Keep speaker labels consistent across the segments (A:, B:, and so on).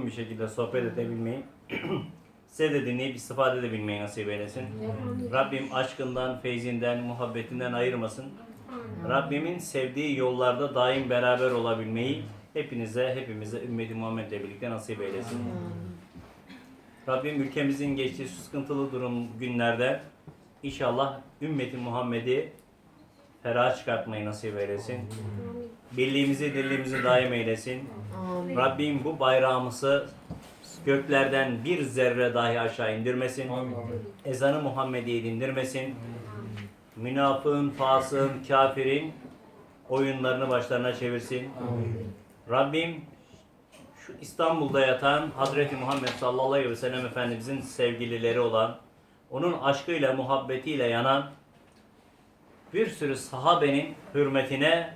A: uygun bir şekilde sohbet edebilmeyi, size de dinleyip istifade edebilmeyi nasip eylesin. Rabbim aşkından, feyzinden, muhabbetinden ayırmasın. Rabbimin sevdiği yollarda daim beraber olabilmeyi hepinize, hepimize ümmeti Muhammed'le birlikte nasip eylesin. Rabbim ülkemizin geçtiği sıkıntılı durum günlerde inşallah ümmeti Muhammed'i ferah çıkartmayı nasip eylesin. Birliğimizi, dirliğimizi daim eylesin.
B: Amin.
A: Rabbim bu bayrağımızı göklerden bir zerre dahi aşağı indirmesin. Ezanı Muhammedi'yi dindirmesin. Münafığın, fasığın, kafirin oyunlarını başlarına çevirsin. Rabbim şu İstanbul'da yatan Hazreti Muhammed sallallahu aleyhi ve sellem Efendimizin sevgilileri olan, onun aşkıyla, muhabbetiyle yanan bir sürü sahabenin hürmetine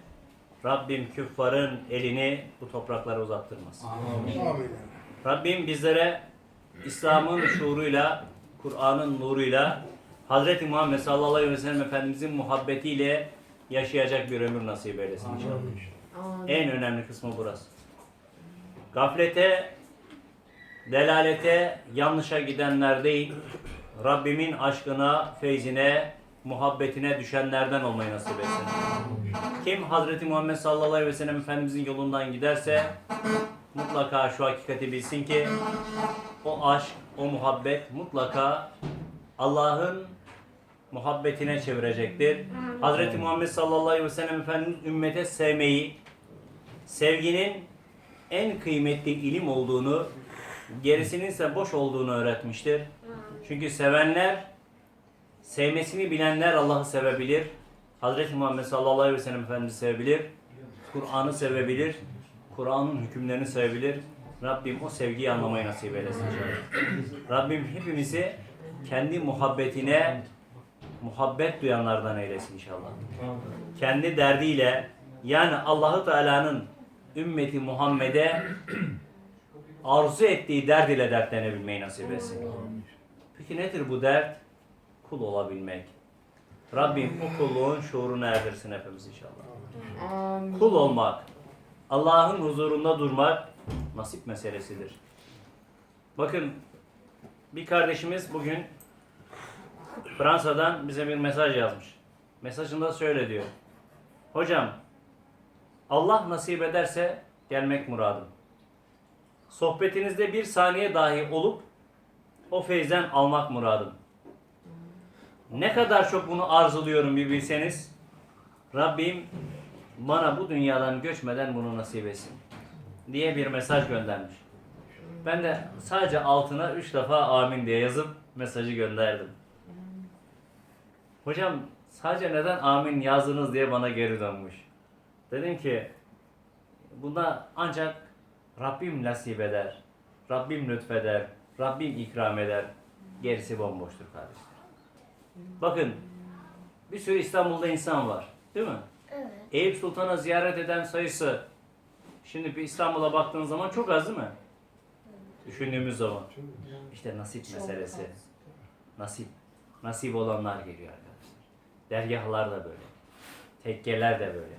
A: Rabbim küffarın elini bu topraklara uzattırmasın. Rabbim bizlere İslam'ın şuuruyla, Kur'an'ın nuruyla, Hazreti Muhammed sallallahu aleyhi ve sellem Efendimizin muhabbetiyle yaşayacak bir ömür nasip eylesin inşallah.
B: Amin.
A: En önemli kısmı burası. Gaflete, delalete, yanlışa gidenler değil, Rabbimin aşkına, feyzine, muhabbetine düşenlerden olmayı nasip etsin. Kim Hazreti Muhammed sallallahu aleyhi ve sellem Efendimizin yolundan giderse mutlaka şu hakikati bilsin ki o aşk, o muhabbet mutlaka Allah'ın muhabbetine çevirecektir. Hazreti Muhammed sallallahu aleyhi ve sellem Efendimiz ümmete sevmeyi, sevginin en kıymetli ilim olduğunu, gerisinin ise boş olduğunu öğretmiştir. Çünkü sevenler, sevmesini bilenler Allah'ı sevebilir. Hazreti Muhammed sallallahu aleyhi ve sellem Efendimiz'i sevebilir. Kur'an'ı sevebilir. Kur'an'ın hükümlerini sevebilir. Rabbim o sevgiyi anlamayı nasip eylesin. Rabbim hepimizi kendi muhabbetine muhabbet duyanlardan eylesin inşallah. Kendi derdiyle yani Allahu Teala'nın ümmeti Muhammed'e arzu ettiği derd ile dertlenebilmeyi nasip etsin. Peki nedir bu dert? Kul olabilmek. Rabbim o kulluğun şuuruna erdirsin hepimiz inşallah.
B: Amin.
A: Kul olmak, Allah'ın huzurunda durmak nasip meselesidir. Bakın bir kardeşimiz bugün Fransa'dan bize bir mesaj yazmış. Mesajında şöyle diyor. Hocam Allah nasip ederse gelmek muradım. Sohbetinizde bir saniye dahi olup o feyzden almak muradım. Ne kadar çok bunu arzuluyorum bir bilseniz. Rabbim bana bu dünyadan göçmeden bunu nasip etsin diye bir mesaj göndermiş. Ben de sadece altına üç defa amin diye yazıp mesajı gönderdim. Hocam sadece neden amin yazdınız diye bana geri dönmüş. Dedim ki buna ancak Rabbim nasip eder. Rabbim lütfeder. Rabbim ikram eder. Gerisi bomboştur kardeşler. Bakın bir sürü İstanbul'da insan var. Değil mi?
C: Evet.
A: Eyüp Sultan'a ziyaret eden sayısı şimdi bir İstanbul'a baktığın zaman çok az değil mi? Düşündüğümüz zaman. İşte nasip meselesi. Nasip. Nasip olanlar geliyor arkadaşlar. Dergahlar da böyle. Tekkeler de böyle.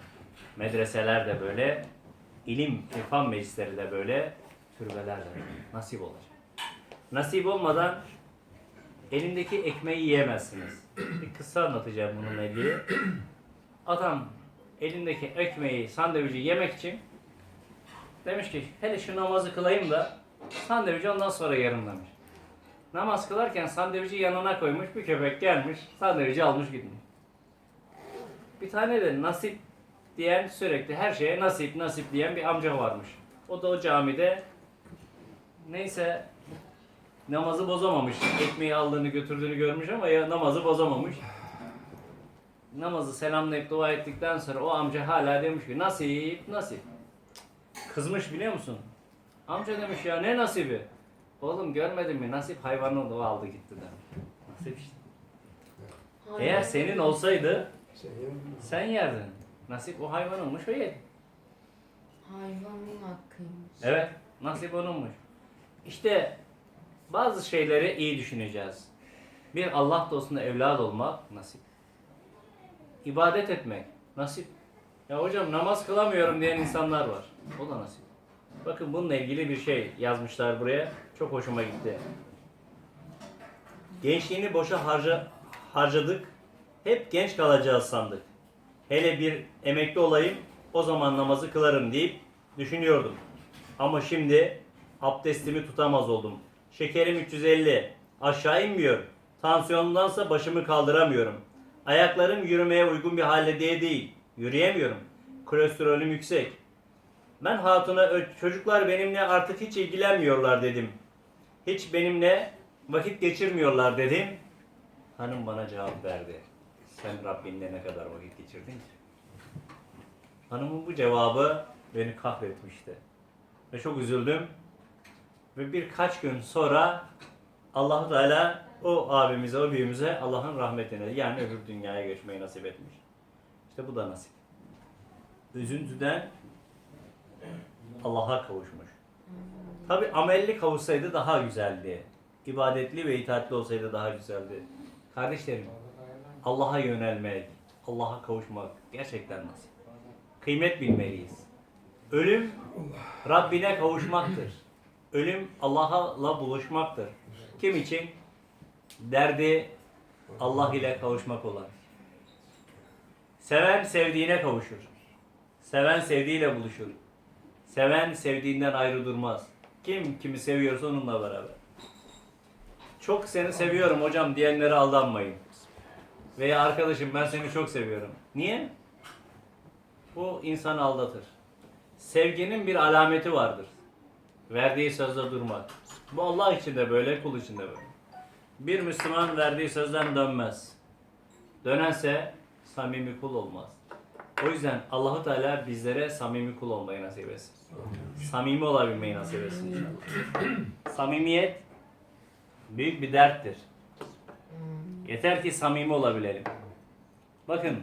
A: Medreseler de böyle. ilim, irfan meclisleri de böyle. Türbeler de böyle. Nasip olacak. Nasip olmadan elindeki ekmeği yiyemezsiniz. Bir kısa anlatacağım bununla ilgili. Adam elindeki ekmeği, sandviçi yemek için demiş ki hele şu namazı kılayım da sandviçi ondan sonra yerim demiş. Namaz kılarken sandviçi yanına koymuş bir köpek gelmiş sandviçi almış gitmiş. Bir tane de nasip diyen sürekli her şeye nasip nasip diyen bir amca varmış. O da o camide neyse namazı bozamamış. Ekmeği aldığını götürdüğünü görmüş ama ya namazı bozamamış namazı selamlayıp dua ettikten sonra o amca hala demiş ki nasip nasip. Kızmış biliyor musun? Amca demiş ya ne nasibi? Oğlum görmedin mi nasip hayvanı da aldı gitti demiş. Nasip işte. Eğer senin olsaydı sen yerdin. Nasip o hayvanınmış o yedi.
B: Hayvanın hakkıymış.
A: Evet nasip onunmuş. İşte bazı şeyleri iyi düşüneceğiz. Bir Allah dostuna evlat olmak nasip. İbadet etmek nasip. Ya hocam namaz kılamıyorum diyen insanlar var. O da nasip. Bakın bununla ilgili bir şey yazmışlar buraya. Çok hoşuma gitti. Gençliğini boşa harca, harcadık. Hep genç kalacağız sandık. Hele bir emekli olayım, o zaman namazı kılarım deyip düşünüyordum. Ama şimdi abdestimi tutamaz oldum. Şekerim 350, aşağı inmiyor. Tansiyonumdansa başımı kaldıramıyorum. Ayaklarım yürümeye uygun bir halde diye değil. Yürüyemiyorum. Kolesterolüm yüksek. Ben hatuna "Ö- çocuklar benimle artık hiç ilgilenmiyorlar dedim. Hiç benimle vakit geçirmiyorlar dedim. Hanım bana cevap verdi. Sen Rabbinle ne kadar vakit geçirdin ki? Hanımın bu cevabı beni kahretmişti. Ve çok üzüldüm. Ve birkaç gün sonra allah Teala o abimize, o büyüğümüze Allah'ın rahmetine yani öbür dünyaya geçmeyi nasip etmiş. İşte bu da nasip. Üzüntüden Allah'a kavuşmuş. Tabi amelli kavuşsaydı daha güzeldi. İbadetli ve itaatli olsaydı daha güzeldi. Kardeşlerim, Allah'a yönelmek, Allah'a kavuşmak gerçekten nasip. Kıymet bilmeliyiz. Ölüm Rabbine kavuşmaktır. Ölüm Allah'la buluşmaktır. Kim için? Derdi Allah ile kavuşmak olan. Seven sevdiğine kavuşur. Seven sevdiğiyle buluşur. Seven sevdiğinden ayrı durmaz. Kim kimi seviyorsa onunla beraber. Çok seni seviyorum hocam diyenlere aldanmayın. Veya arkadaşım ben seni çok seviyorum. Niye? Bu insanı aldatır. Sevginin bir alameti vardır. Verdiği sözde durmak. Bu Allah için de böyle, kul için de böyle. Bir Müslüman verdiği sözden dönmez. Dönerse samimi kul olmaz. O yüzden Allahu Teala bizlere samimi kul olmayı nasip etsin. Samimi olabilmeyi nasip etsin inşallah. Samimiyet büyük bir derttir. Yeter ki samimi olabilelim. Bakın,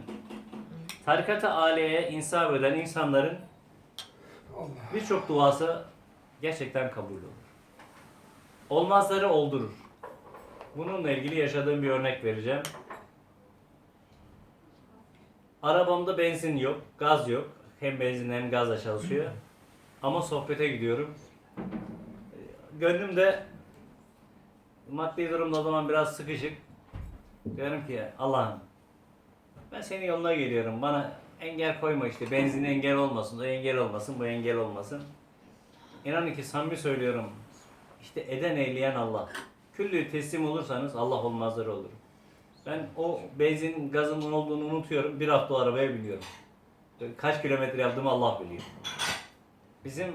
A: tarikat-ı aleye insaf eden insanların birçok duası gerçekten kabul olur. Olmazları oldurur. Bununla ilgili yaşadığım bir örnek vereceğim. Arabamda benzin yok, gaz yok. Hem benzin hem gazla çalışıyor. Ama sohbete gidiyorum. Gönlüm de maddi durumda o zaman biraz sıkışık. Diyorum ki Allah'ım ben senin yoluna geliyorum. Bana engel koyma işte. Benzin engel olmasın, o engel olmasın, bu engel olmasın. İnanın ki samimi söylüyorum. İşte eden eyleyen Allah. Küllü teslim olursanız Allah olmazları olur. Ben o benzin gazının olduğunu unutuyorum. Bir hafta arabaya biniyorum. Kaç kilometre yaptığımı Allah biliyor. Bizim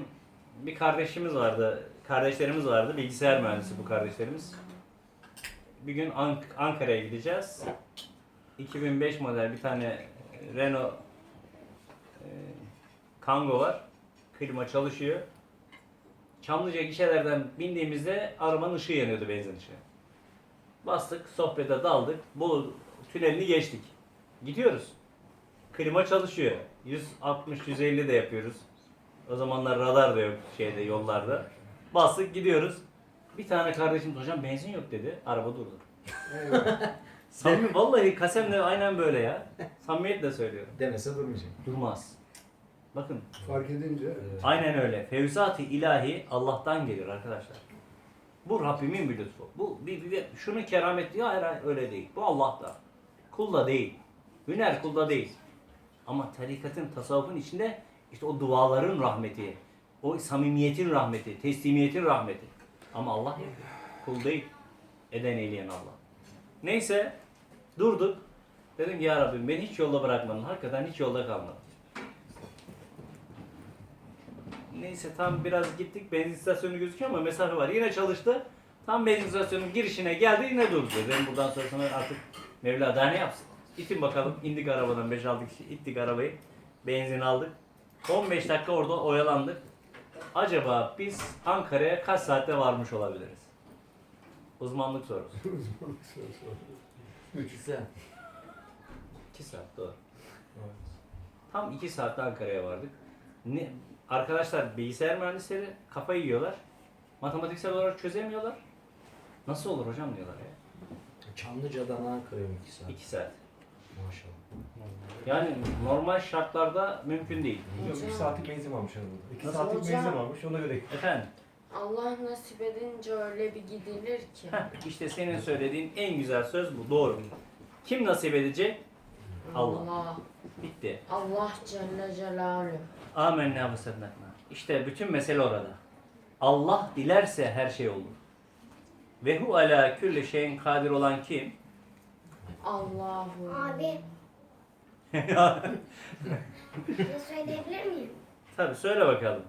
A: bir kardeşimiz vardı. Kardeşlerimiz vardı. Bilgisayar mühendisi bu kardeşlerimiz. Bir gün Ank- Ankara'ya gideceğiz. 2005 model bir tane Renault e, Kangoo var. Klima çalışıyor. Çamlıca gişelerden bindiğimizde arabanın ışığı yanıyordu benzin ışığı. Bastık, sohbete daldık. Bolu tünelini geçtik. Gidiyoruz. Klima çalışıyor. 160-150 de yapıyoruz. O zamanlar radar da yok şeyde yollarda. Bastık gidiyoruz. Bir tane kardeşim hocam benzin yok dedi. Araba durdu. Samimi vallahi kasemle aynen böyle ya. Samimiyetle söylüyorum.
C: Demese durmayacak.
A: Durmaz. Bakın
D: Fark edince
A: aynen öyle. Fevzat-ı ilahi Allah'tan geliyor arkadaşlar. Bu Rabbimin bir lütfu. Bu bir, bir, bir- şunun kerameti ya hayır, hayır, öyle değil. Bu Allah'ta. Kulda değil. Hüner kulda değil. Ama tarikatın, tasavvufun içinde işte o duaların rahmeti, o samimiyetin rahmeti, teslimiyetin rahmeti. Ama Allah yok. Kul değil. Eden eyleyen Allah. Neyse durduk. Dedim ki ya Rabbim beni hiç yolda bırakmadın. Hakikaten hiç yolda kalmadım. Neyse tam biraz gittik. Benzin istasyonu gözüküyor ama mesafe var. Yine çalıştı. Tam benzin istasyonunun girişine geldi yine durdu. Dedim buradan sonra sana artık Mevla daha ne yapsın? İtin bakalım. İndik arabadan 5-6 kişi. ittik arabayı. Benzin aldık. 15 dakika orada oyalandık. Acaba biz Ankara'ya kaç saatte varmış olabiliriz? Uzmanlık sorusu.
C: Güzel.
A: 2 saat doğru. Tam 2 saatte Ankara'ya vardık. Ne, arkadaşlar bilgisayar mühendisleri kafayı yiyorlar. Matematiksel olarak çözemiyorlar. Nasıl olur hocam diyorlar ya.
C: Çamlıca'dan Ankara'ya mı iki saat?
A: 2 saat.
C: Maşallah.
A: Yani normal şartlarda mümkün değil.
C: Hocam
B: Hocam.
C: bir saatlik benzin almış yanında. İki
B: Nasıl
C: saatlik
B: hocam?
C: benzin almış ona göre.
A: Efendim,
B: Allah nasip edince öyle bir gidilir ki.
A: heh, işte senin söylediğin en güzel söz bu. Doğru. Kim nasip edecek? Allah.
B: Allah.
A: Bitti.
B: Allah Celle Celaluhu.
A: Amenna ve saddakna. İşte bütün mesele orada. Allah dilerse her şey olur. Ve hu ala külli şeyin kadir olan kim?
B: Allahu.
D: Abi ne söyleyebilir miyim?
A: Tabi söyle bakalım.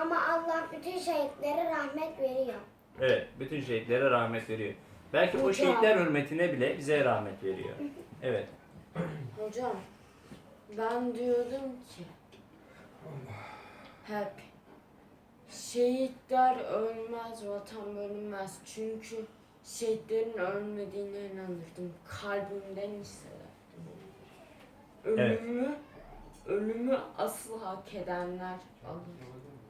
D: Ama Allah bütün şehitlere rahmet veriyor.
A: Evet, bütün şehitlere rahmet veriyor. Belki o
B: Hocam.
A: şehitler hürmetine bile bize rahmet veriyor. Evet.
B: Hocam ben diyordum ki hep şehitler ölmez, vatan bölünmez. Çünkü şehitlerin ölmediğine inanırdım. Kalbimden hissederdim.
A: Evet.
B: Ölümü, ölümü asıl hak edenler alır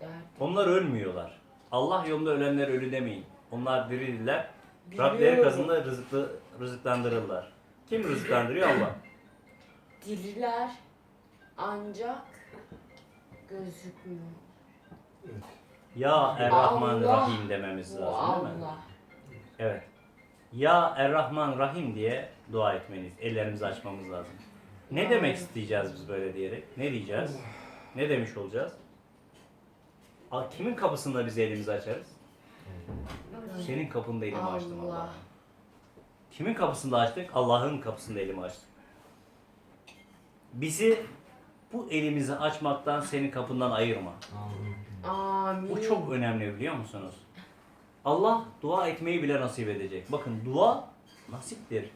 B: derdim.
A: Onlar ölmüyorlar. Allah yolunda ölenler ölü demeyin. Onlar diridirler. Rableri kazında rızıklı, rızıklandırırlar. Kim rızıklandırıyor? Allah.
B: Diriler ancak gözükmüyor.
A: Ya Errahman
B: Allah.
A: Rahim dememiz lazım değil mi?
B: Allah.
A: Evet. Ya Errahman Rahim diye dua etmeniz, ellerimizi açmamız lazım. Ne
B: Ya.
A: demek isteyeceğiz biz böyle diyerek? Ne diyeceğiz? Ne demiş olacağız? Kimin kapısında biz elimizi açarız? Senin kapında elimi açtım
B: Allah.
A: Allah. Kimin kapısında açtık? Allah'ın kapısında elimi açtık. Bizi bu elimizi açmaktan senin kapından ayırma.
B: Amin.
A: Bu çok önemli biliyor musunuz? Allah dua etmeyi bile nasip edecek. Bakın dua nasiptir.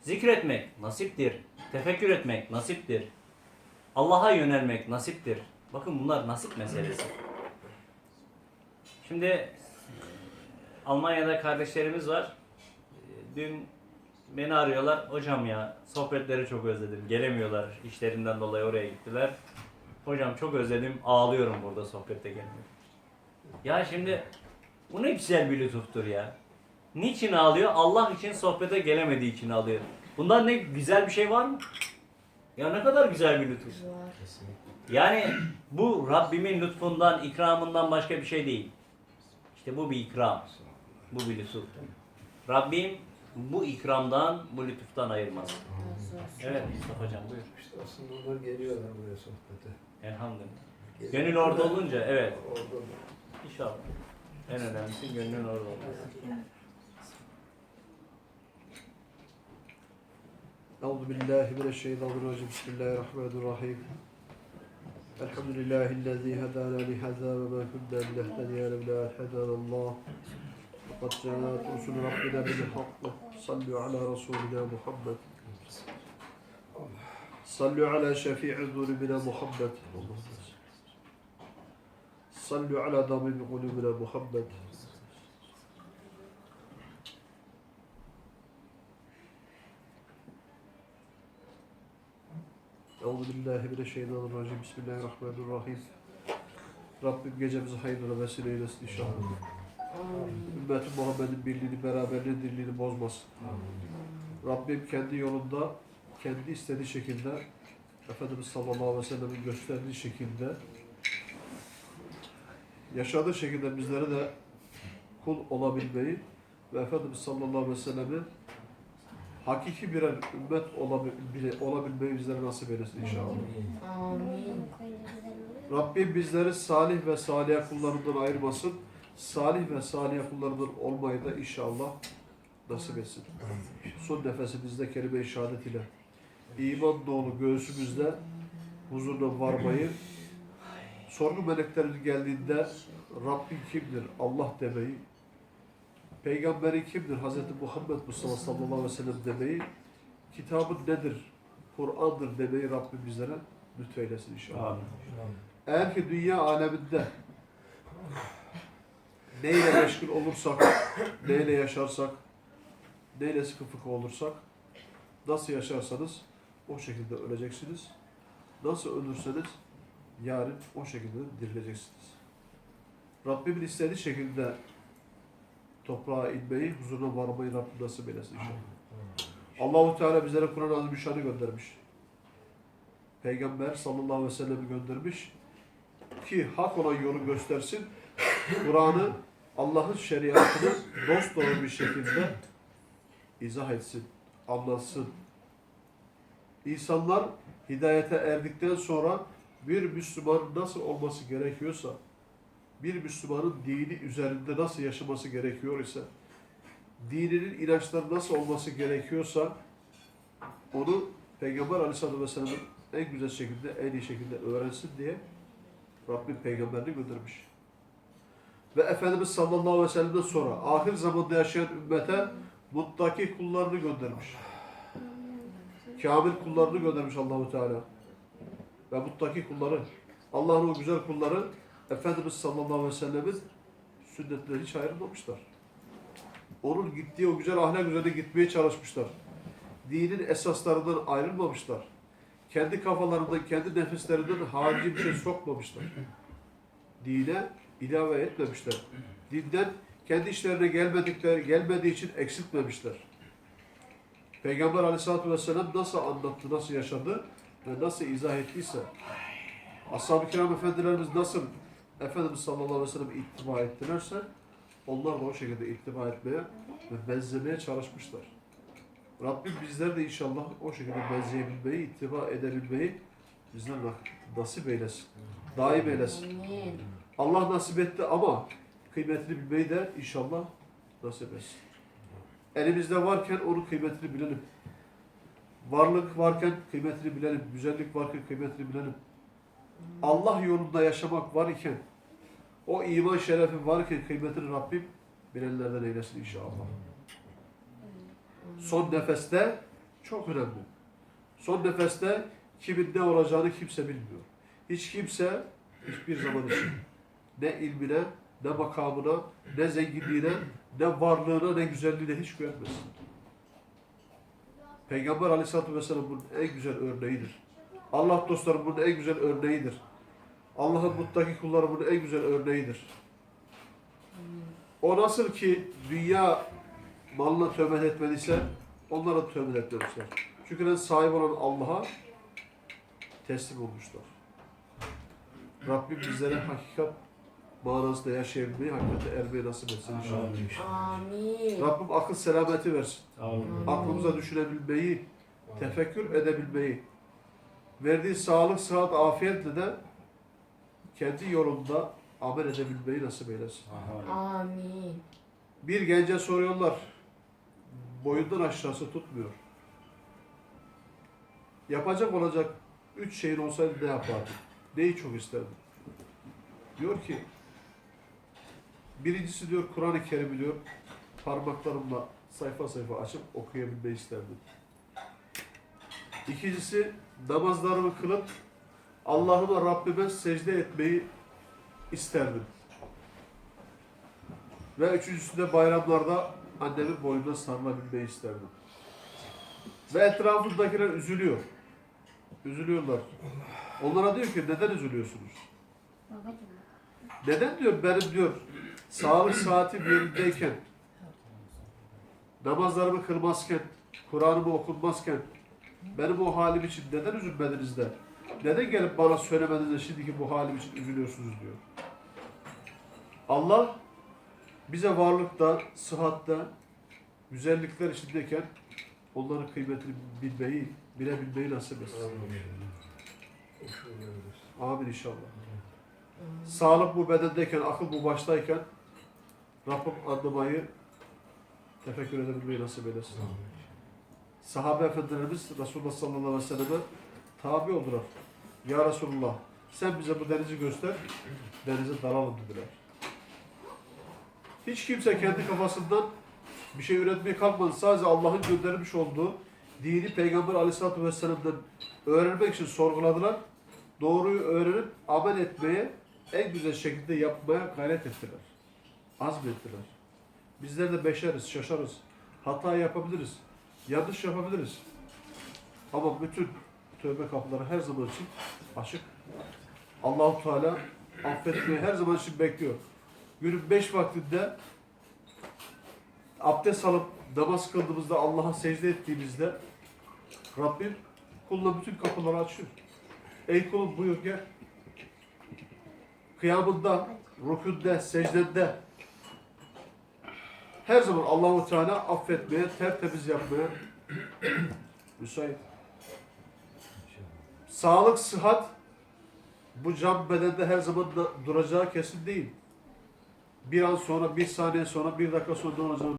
A: Zikretmek nasiptir. Tefekkür etmek nasiptir. Allah'a yönelmek nasiptir. Bakın bunlar nasip meselesi. Şimdi Almanya'da kardeşlerimiz var. Dün beni arıyorlar. Hocam ya sohbetleri çok özledim. Gelemiyorlar. İşlerinden dolayı oraya gittiler. Hocam çok özledim. Ağlıyorum burada sohbette gelmiyor. Ya şimdi bu ne güzel bir lütuftur ya. Niçin ağlıyor? Allah için sohbete gelemediği için ağlıyor. Bundan ne güzel bir şey var mı? Ya ne kadar güzel bir lütuf. Yani bu Rabbimin lütfundan, ikramından başka bir şey değil. İşte bu bir ikram bu bir lütuftur. Rabbim bu ikramdan, bu lütuftan ayırmaz. Evet Mustafa Hocam buyur.
E: İşte aslında onlar geliyorlar buraya sohbete.
A: Elhamdülillah. Gönül orada olunca evet.
E: Orada
A: İnşallah. En önemlisi gönlün orada olması.
E: Euzu billahi mineşşeytanirracim. Bismillahirrahmanirrahim. Elhamdülillahi'llezî hedâna li hâzâ ve mâ kunnâ linehtediyâ levlâ hedânallâh. وما كنا لنهتدي لولا أن هدانا الله وقد جاءت رسل ربنا بالحق صلوا على رسولنا محمد صلوا على شفيع ذنوبنا محمد صلوا على ضمير قلوبنا محمد Euzu billahi mineşşeytanirracim. Bismillahirrahmanirrahim. Rabbim gecemizi hayırlara vesile eylesin inşallah.
B: Amin.
E: Ümmeti Muhammed'in birliğini, beraberliğini, dirliğini bozmasın. Rabbim kendi yolunda, kendi istediği şekilde, Efendimiz sallallahu aleyhi ve sellem'in gösterdiği şekilde, yaşadığı şekilde bizlere de kul olabilmeyi ve Efendimiz sallallahu aleyhi ve sellem'i hakiki birer ümmet olabilmeyi, olabilmeyi bizlere nasip eylesin inşallah.
B: Amin.
E: Rabbim bizleri salih ve salih kullarından ayırmasın. Salih ve salih kullarından olmayı da inşallah nasip etsin. Son nefesimizde kelime-i şehadet ile iman dolu göğsümüzde huzuruna varmayı, sorgu meleklerin geldiğinde Rabbim kimdir? Allah demeyi, Peygamberi kimdir? Hz. Muhammed Mustafa sallallahu aleyhi ve sellem demeyi, kitabın nedir? Kur'an'dır demeyi Rabbim bizlere lütfeylesin inşallah.
A: Amin.
E: Eğer ki dünya aleminde neyle meşgul olursak, neyle yaşarsak, neyle sıkı fıkı olursak, nasıl yaşarsanız o şekilde öleceksiniz. Nasıl ölürseniz yarın o şekilde dirileceksiniz. Rabbimin istediği şekilde toprağa inmeyi, huzuruna varmayı Rabbim nasip eylesin inşallah. Allahu Teala bizlere Kur'an-ı Azimüşşan'ı göndermiş. Peygamber sallallahu aleyhi ve sellem'i göndermiş ki hak olan yolu göstersin. Kur'an'ı Allah'ın şeriatını dost doğru bir şekilde izah etsin, anlatsın. İnsanlar hidayete erdikten sonra bir Müslümanın nasıl olması gerekiyorsa, bir Müslümanın dini üzerinde nasıl yaşaması gerekiyor ise, dininin inançları nasıl olması gerekiyorsa, onu Peygamber Aleyhisselatü Vesselam'ın en güzel şekilde, en iyi şekilde öğrensin diye Rabbim peygamberini göndermiş. Ve Efendimiz sallallahu aleyhi ve sellem'den sonra ahir zamanda yaşayan ümmete muttaki kullarını göndermiş. Kamil kullarını göndermiş Allahu Teala. Ve muttaki kulları, Allah'ın o güzel kulları Efendimiz sallallahu aleyhi ve sellemin sünnetleri hiç ayrılmamışlar. Onun gittiği o güzel ahlak üzerine gitmeye çalışmışlar. Dinin esaslarından ayrılmamışlar. Kendi kafalarından, kendi nefeslerinden harici bir şey sokmamışlar. Dine ilave etmemişler. Dinden kendi işlerine gelmedikleri, gelmediği için eksiltmemişler. Peygamber aleyhissalatü vesselam nasıl anlattı, nasıl yaşadı ve nasıl izah ettiyse, ashab-ı kiram efendilerimiz nasıl Efendimiz sallallahu aleyhi ve sellem ittiba ettilerse, onlar da o şekilde ittiba etmeye ve benzemeye çalışmışlar. Rabbim bizler de inşallah o şekilde benzeyebilmeyi, ittiba edebilmeyi bizler nasip eylesin. Daim eylesin.
B: Amin.
E: Allah nasip etti ama kıymetini bilmeyi de inşallah nasip etsin. Elimizde varken onun kıymetini bilelim. Varlık varken kıymetini bilelim. Güzellik varken kıymetini bilelim. Allah yolunda yaşamak var iken, o iman şerefi varken kıymetini Rabbim bilenlerden eylesin inşallah. Son nefeste çok önemli. Son nefeste kimin ne olacağını kimse bilmiyor. Hiç kimse hiçbir zaman için ne ilmine, ne makamına, ne zenginliğine, ne varlığına, ne güzelliğine hiç güvenmesin. Peygamber Aleyhisselatü Vesselam bunun en güzel örneğidir. Allah dostları bunun en güzel örneğidir. Allah'ın muttaki kulları bunun en güzel örneğidir. O nasıl ki dünya malına tövbe etmediyse onlara tövbe etmemişler. Çünkü en sahip olan Allah'a teslim olmuşlar. Rabbim bizlere hakikat manasında yaşayabilmeyi, hakikate ermeyi nasip etsin inşallah.
B: Amin.
E: Rabbim akıl selameti versin.
A: Amin.
E: Aklımıza düşünebilmeyi, tefekkür edebilmeyi, verdiği sağlık, sıhhat, afiyetle de kendi yolunda amel edebilmeyi nasip eylesin.
B: Amin.
E: Bir gence soruyorlar, boyundan aşağısı tutmuyor. Yapacak olacak üç şeyin olsaydı ne yapardın? Neyi çok isterdin? Diyor ki, birincisi diyor Kur'an-ı Kerim'i diyor, parmaklarımla sayfa sayfa açıp okuyabilmeyi isterdim. İkincisi, namazlarımı kılıp Allah'ıma Rabbime secde etmeyi isterdim. Ve üçüncüsü de bayramlarda annemin boynuna sarılabilmeyi isterdim. Ve etrafındakiler üzülüyor. Üzülüyorlar. Onlara diyor ki neden üzülüyorsunuz? Neden diyor benim diyor sağlık saatim yerindeyken namazlarımı kılmazken Kur'an'ımı okunmazken benim o halim için neden üzülmediniz de neden gelip bana söylemediniz de şimdiki bu halim için üzülüyorsunuz diyor. Allah bize varlıkta, sıhhatta, güzellikler içindeyken onların kıymetini bilmeyi, bilebilmeyi nasip etsin. Amin inşallah. Sağlık bu bedendeyken, akıl bu baştayken Rabbim anlamayı, tefekkür edebilmeyi nasip eylesin. Sahabe efendilerimiz Resulullah sallallahu aleyhi ve selleme tabi oldular. Ya Resulullah sen bize bu denizi göster, denize dalalım dediler. Hiç kimse kendi kafasından bir şey üretmeye kalkmadı. Sadece Allah'ın göndermiş olduğu dini Peygamber aleyhissalatü vesselam'dan öğrenmek için sorguladılar. Doğruyu öğrenip amel etmeye en güzel şekilde yapmaya gayret ettiler. Azmettiler. Bizler de beşeriz, şaşarız. Hata yapabiliriz. Yanlış yapabiliriz. Ama bütün tövbe kapıları her zaman için açık. Allahu Teala affetmeyi her zaman için bekliyor. Günün beş vaktinde abdest alıp namaz kıldığımızda Allah'a secde ettiğimizde Rabbim kuluna bütün kapıları açıyor. Ey kulum buyur gel. Kıyamında, rükûde, secdede her zaman Allahu Teala affetmeye, tertemiz yapmaya müsait. Sağlık, sıhhat bu can bedende her zaman da duracağı kesin değil. Bir an sonra, bir saniye sonra, bir dakika sonra duracağı